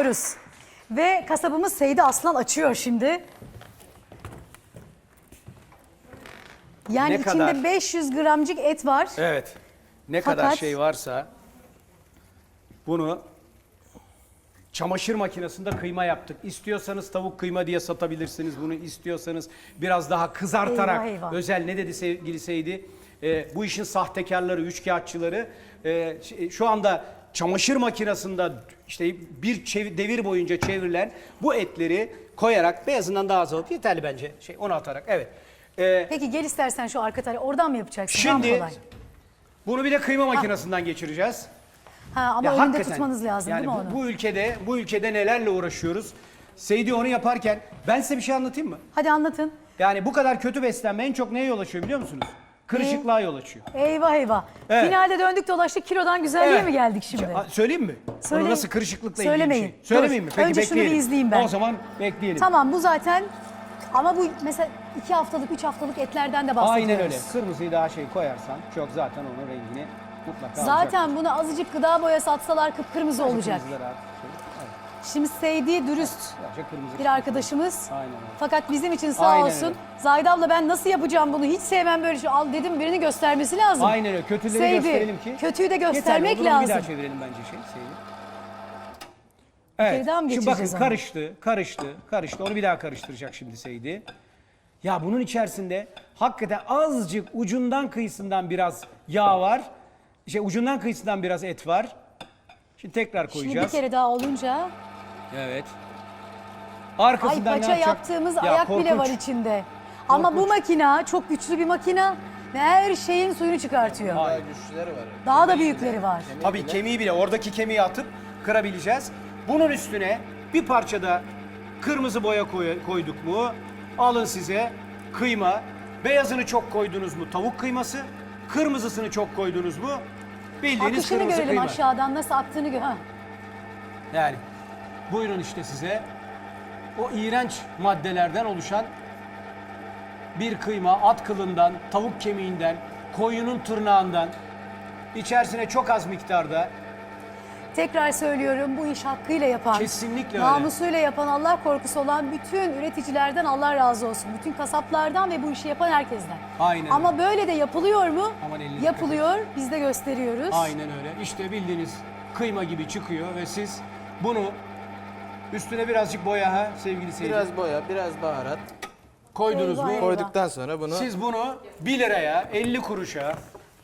ediyoruz. Ve kasabımız Seydi Aslan açıyor şimdi. Yani Ne içinde kadar? 500 gramcık et var. Evet. Ne kadar Fakat- şey varsa bunu çamaşır makinesinde kıyma yaptık. İstiyorsanız tavuk kıyma diye satabilirsiniz bunu. İstiyorsanız biraz daha kızartarak Eyvah, eyvah. özel ne dedi sevgili Seydi? Ee, bu işin sahtekarları, üçkağıtçıları e, ş- şu anda çamaşır makinesinde işte bir devir boyunca çevrilen bu etleri koyarak beyazından daha az alıp yeterli bence. Şey onu atarak evet. Ee, Peki gel istersen şu arka tarafa. Oradan mı yapacaksın? Daha mı Şimdi kolay? bunu bir de kıyma makinesinden geçireceğiz. Ha, ama önünde hakikaten, tutmanız lazım yani değil mi bu, onu? bu ülkede bu ülkede nelerle uğraşıyoruz? Seydi onu yaparken ben size bir şey anlatayım mı? Hadi anlatın. Yani bu kadar kötü beslenme en çok neye yol açıyor biliyor musunuz? Kırışıklığa yol açıyor. Eyvah eyvah. Evet. Finalde döndük dolaştık kilodan güzelliğe Evet. mi geldik şimdi? A- Söyleyeyim mi? Söyleyin. Onu nasıl kırışıklıkla Söylemeyin. ilgili bir şey. Söylemeyeyim mi? Dur. Peki Önce şunu bir bekleyelim. izleyeyim ben. O zaman bekleyelim. Tamam bu zaten ama bu mesela iki haftalık, üç haftalık etlerden de bahsediyoruz. Aynen öyle. Kırmızıyı daha şey koyarsan çok zaten onun rengini mutlaka Zaten bunu azıcık gıda boyası atsalar kıpkırmızı olacak. Kırmızıları at, şey, Şimdi Seydi dürüst kırmızı. bir arkadaşımız. Aynen öyle. Fakat bizim için sağ Aynen olsun. öyle. Zahide abla ben nasıl yapacağım bunu? Hiç sevmem böyle şey. Al dedim birini göstermesi lazım. Aynen öyle. Kötüleri Seydi, gösterelim ki. kötüyü de Yeterli. göstermek O zaman Bir daha çevirelim bence şey. Kere Evet. daha mı Şimdi bakın geçireceğiz karıştı, karıştı, karıştı. Onu bir daha karıştıracak şimdi Seydi. Ya bunun içerisinde hakikaten azıcık ucundan kıyısından biraz yağ var. Şey ucundan kıyısından biraz et var. Şimdi tekrar Şimdi bir koyacağız. kere daha olunca Evet. ay Arkasından ne paça yapacak? yaptığımız Ya ayak bile korkunç. var içinde. Ama bu makina çok güçlü bir makina ve her şeyin suyunu çıkartıyor. Daha güçlüleri var. Daha da büyükleri var. Tabii kemiği bile oradaki kemiği atıp kırabileceğiz. Bunun üstüne bir parça da kırmızı boya koy- koyduk mu? Alın size kıyma. Beyazını çok koydunuz mu? Tavuk kıyması. Kırmızısını çok koydunuz mu? Bildiğiniz Akışını kırmızı görelim kıyma. aşağıdan nasıl aktığını gör. Yani buyurun işte size o iğrenç maddelerden oluşan bir kıyma at kılından, tavuk kemiğinden, koyunun tırnağından içerisine çok az miktarda Tekrar söylüyorum bu iş hakkıyla yapan, Kesinlikle öyle. namusuyla yapan, Allah korkusu olan bütün üreticilerden Allah razı olsun. Bütün kasaplardan ve bu işi yapan herkesten. Aynen Ama böyle de yapılıyor mu? Aman elinize Yapılıyor. Biz de gösteriyoruz. Aynen öyle. İşte bildiğiniz kıyma gibi çıkıyor ve siz bunu üstüne birazcık boya ha sevgili seyirciler. Biraz boya, biraz baharat. koydunuz mu? Koyduktan sonra bunu Siz bunu 1 liraya, 50 kuruşa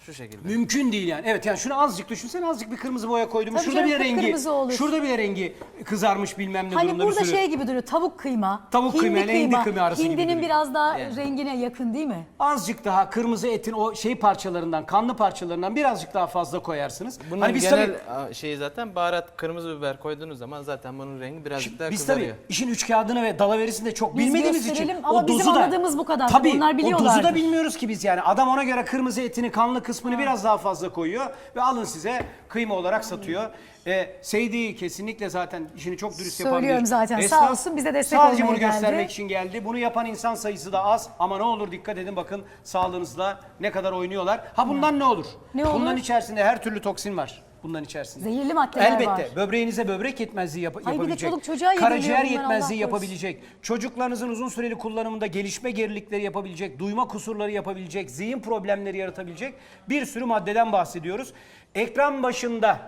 şu şekilde. mümkün değil yani. Evet yani şunu azıcık düşünsene azıcık bir kırmızı boya koydum. Tabii şurada canım, bile rengi kıpkırmızı olur. şurada bile rengi kızarmış bilmem ne Hani durumda burada bir sürü. şey gibi duruyor. Tavuk kıyma. Tavuk kıyma hindi kıyma arası gibi Hindinin duruyor. biraz daha Yani. rengine yakın değil mi? Azıcık daha kırmızı etin o şey parçalarından, kanlı parçalarından birazcık daha fazla koyarsınız. Bunun hani biz genel tabii a, şeyi zaten baharat, kırmızı biber koyduğunuz zaman zaten bunun rengi birazcık daha Biz kızarıyor. tabii işin üç kağıdını ve dalaverisini de çok Biz bilmediğimiz için gösterelim ama o bizim dozu da anladığımız bu kadar. Tabii Onlar o dozu biliyorlardır. da bilmiyoruz ki biz yani. Adam ona göre kırmızı etini kanlı kısmını biraz daha fazla koyuyor ve alın size kıyma olarak satıyor. E, Seydi kesinlikle zaten işini çok dürüst yapan Söylüyorum bir zaten. Sağ olsun bize destek Sadece olmaya bunu göstermek geldi. için geldi. Bunu yapan insan sayısı da az ama ne olur dikkat edin bakın sağlığınızla ne kadar oynuyorlar. Ha bundan ne olur? Ne olur? Bunların içerisinde her türlü toksin var. Bunların içerisinde. Zehirli maddeler Elbette. var. Böbreğinize böbrek yetmezliği yap- Ay bir de yapabilecek. çoluk çocuğa yediriliyor Karaciğer bunlar, yetmezliği Allah korusun. yapabilecek. Çocuklarınızın uzun süreli kullanımında gelişme gerilikleri yapabilecek, duyma kusurları yapabilecek, zihin problemleri yaratabilecek bir sürü maddeden bahsediyoruz. Ekran başında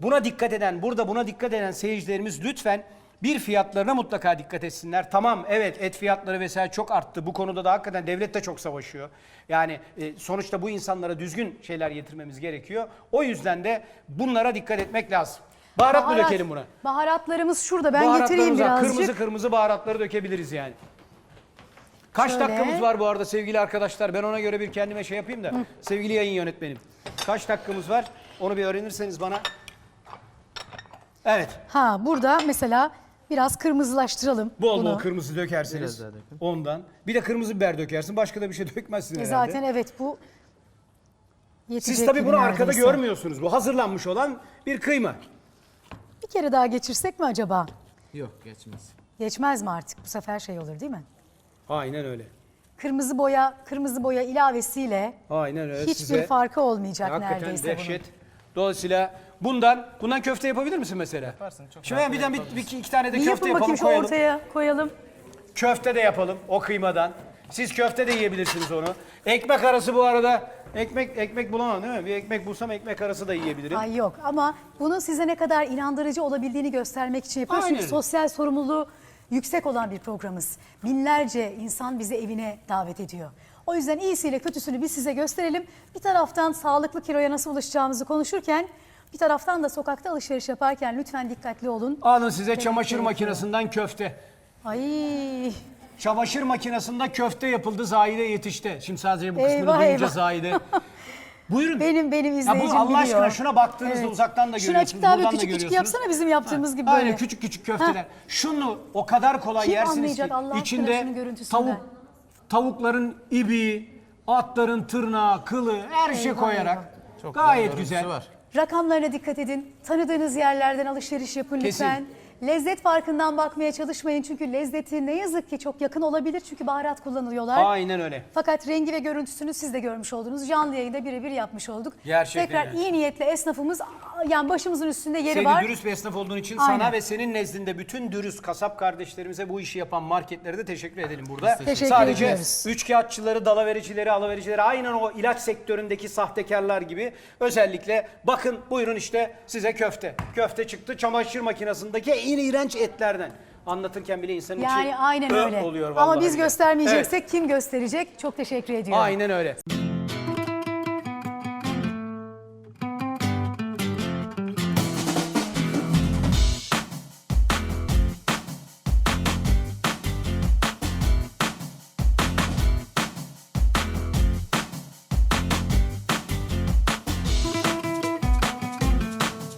buna dikkat eden, burada buna dikkat eden seyircilerimiz lütfen bir fiyatlarına mutlaka dikkat etsinler. Tamam evet et fiyatları vesaire çok arttı. Bu konuda da hakikaten devlet de çok savaşıyor. Yani e, sonuçta bu insanlara düzgün şeyler getirmemiz gerekiyor. O yüzden de bunlara dikkat etmek lazım. Baharat, mı dökelim buna? Baharatlarımız şurada. Ben getireyim birazcık. Kırmızı kırmızı baharatları dökebiliriz yani. Kaç Şöyle. dakikamız var bu arada sevgili arkadaşlar? Ben ona göre bir kendime şey yapayım da. Sevgili yayın yönetmenim. Kaç dakikamız var? Onu bir öğrenirseniz bana. Evet. Ha burada mesela biraz kırmızılaştıralım Bol bunu. bol kırmızı dökersiniz. Biraz daha dökün. Ondan. Bir de kırmızı biber dökersin. Başka da bir şey dökmezsin E herhalde. zaten evet bu yetecek Siz tabii gibi bunu arkada neredeyse. görmüyorsunuz. Bu hazırlanmış olan bir kıyma. Bir kere daha geçirsek mi acaba? Yok geçmez. Geçmez mi artık? Bu sefer şey olur değil mi? Aynen öyle. Kırmızı boya, kırmızı boya ilavesiyle Aynen öyle. hiçbir Size farkı olmayacak hakikaten neredeyse dehşet Dolayısıyla bundan bundan köfte yapabilir misin mesela? Yaparsın, çok Şimdi rahat bir, bir, bir, iki, tane de Bir köfte yapın yapalım bakayım şu koyalım. ortaya koyalım. Köfte de yapalım o kıymadan. Siz köfte de yiyebilirsiniz onu. Ekmek arası bu arada. Ekmek ekmek bulamam değil mi? Bir ekmek bulsam ekmek arası da yiyebilirim. Ay yok ama bunun size ne kadar inandırıcı olabildiğini göstermek için yapıyoruz. Çünkü Aynen. sosyal sorumluluğu yüksek olan bir programız. Binlerce insan bizi evine davet ediyor. O yüzden iyisiyle kötüsünü biz size gösterelim. Bir taraftan sağlıklı kiloya nasıl ulaşacağımızı konuşurken bir taraftan da sokakta alışveriş yaparken lütfen dikkatli olun. Alın size Demek çamaşır gerekiyor. makinesinden köfte. Ay Çamaşır makinesinde köfte yapıldı Zahide yetişti. Şimdi sadece bu kısmını Eyvah, duyunca eyvah. Zahide. Buyurun. benim benim Ya izleyicim bu Allah biliyor. aşkına şuna baktığınızda Evet. uzaktan da Şunu görüyorsunuz. açık daha böyle buradan da küçük küçük görüyorsunuz. yapsana bizim yaptığımız gibi Aynen böyle. küçük küçük köfteler. Şunu o kadar kolay Kim yersiniz anlayacak ki Allah aşkına içinde şunun görüntüsünden? tavuk tavukların ibi, atların tırnağı, kılı her şey Eyvah, koyarak. Çok gayet görüntüsü güzel. var. Rakamlarına dikkat edin. Tanıdığınız yerlerden alışveriş yapın Kesin. lütfen. Lezzet farkından bakmaya çalışmayın çünkü lezzeti ne yazık ki çok yakın olabilir çünkü baharat kullanıyorlar. Aynen öyle. Fakat rengi ve görüntüsünü siz de görmüş oldunuz. Canlı yayında birebir yapmış olduk. Gerçekten Tekrar iyi niyetli esnafımız yani başımızın üstünde yeri Senin var. dürüst bir esnaf olduğun için Aynen. sana ve senin nezdinde bütün dürüst kasap kardeşlerimize bu işi yapan marketlere de teşekkür edelim burada. Teşekkür Sadece ediyoruz. üçkağıtçıları, dalavericileri, alıvericileri aynen o ilaç sektöründeki sahtekarlar gibi özellikle bakın buyurun işte size köfte. Köfte çıktı çamaşır makinesindeki en iğrenç etlerden. Anlatırken bile insanın içi Yani aynen ö öyle. oluyor Ama vallahi biz billahi. göstermeyeceksek kim gösterecek? Çok teşekkür ediyorum. Aynen öyle.